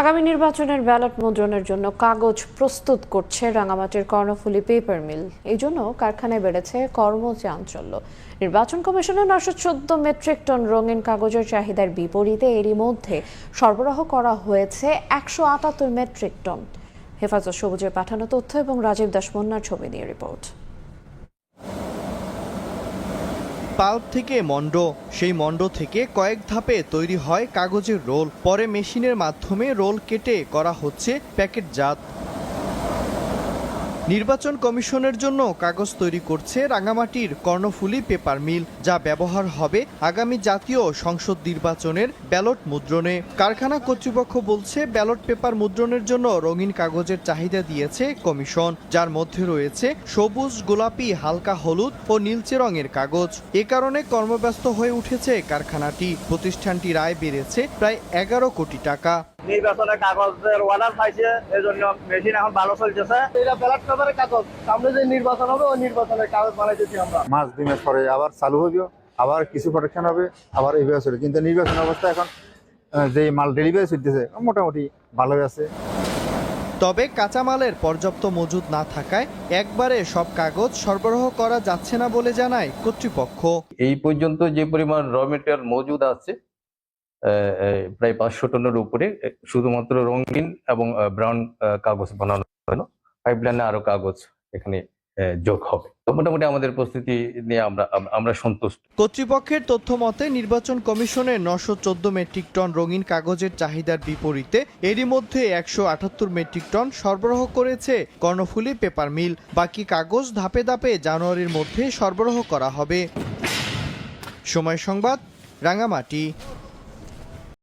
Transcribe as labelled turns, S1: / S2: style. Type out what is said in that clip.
S1: আগামী নির্বাচনের ব্যালট মুদ্রণের জন্য কাগজ প্রস্তুত করছে রাঙামাটির কর্ণফুলী পেপার মিল এই জন্য কারখানায় বেড়েছে কর্মচাঞ্চল্য নির্বাচন কমিশনের নশো চোদ্দ মেট্রিক টন রঙিন কাগজের চাহিদার বিপরীতে এরই মধ্যে সরবরাহ করা হয়েছে একশো আটাত্তর মেট্রিক টন হেফাজত সবুজের পাঠানো তথ্য এবং রাজীব দাস মুন্নার ছবি নিয়ে রিপোর্ট।
S2: পাল্প থেকে মন্ড, সেই মন্ড থেকে কয়েক ধাপে তৈরি হয় কাগজের রোল। পরে মেশিনের মাধ্যমে রোল কেটে করা হচ্ছে প্যাকেটজাত। নির্বাচন কমিশনের জন্য কাগজ তৈরি করছে রাঙামাটির কর্ণফুলী পেপার মিল, যা ব্যবহার হবে আগামী জাতীয় সংসদ নির্বাচনের ব্যালট মুদ্রণে। কারখানা কর্তৃপক্ষ বলছে, ব্যালট পেপার মুদ্রণের জন্য রঙিন কাগজের চাহিদা দিয়েছে কমিশন, যার মধ্যে রয়েছে সবুজ, গোলাপি, হালকা হলুদ ও নীলচে রঙের কাগজ। এ কারণে কর্মব্যস্ত হয়ে উঠেছে কারখানাটি। প্রতিষ্ঠানটির আয় বেড়েছে প্রায় এগারো কোটি টাকা।
S3: নির্বাচনের কাগজের অর্ডার পাইছে এই জন্য মেশিন এখন ভালো চলতেছে।
S4: এটা ব্যালট পেপারের কাগজ। সামনে যে নির্বাচন হবে ওই নির্বাচনের কাগজ বানাইতেছি আমরা।
S5: মাস দুই মাস পরে আবার চালু হবে আবার কিছু প্রোটেকশন হবে আবার এইভাবে চলে কিন্তু নির্বাচন অবস্থা এখন যে মাল ডেলিভারি চলতেছে মোটামুটি ভালোই আছে।
S2: তবে কাঁচামালের পর্যাপ্ত মজুদ না থাকায় একবারে সব কাগজ সরবরাহ করা যাচ্ছে না বলে জানায় কর্তৃপক্ষ।
S6: এই পর্যন্ত যে পরিমাণ র মেটেরিয়াল মজুদ আছে প্রায় পাঁচশো টনের উপরে শুধুমাত্র রঙিন এবং ব্রাউন কাগজ বানানো হলো। পাইপলাইনে আরও কাগজ এখানে যোগ হবে। মোটামুটি আমাদের প্রস্তুতি নিয়ে আমরা আমরা সন্তুষ্ট।
S2: কর্তৃপক্ষের তথ্য মতে, নির্বাচন কমিশনের নশো চোদ্দ মেট্রিক টন রঙিন কাগজের চাহিদার বিপরীতে এরই মধ্যে একশো আটাত্তর মেট্রিক টন সরবরাহ করেছে কর্ণফুলী পেপার মিল। বাকি কাগজ ধাপে ধাপে জানুয়ারির মধ্যে সরবরাহ করা হবে। সময় সংবাদ, রাঙামাটি।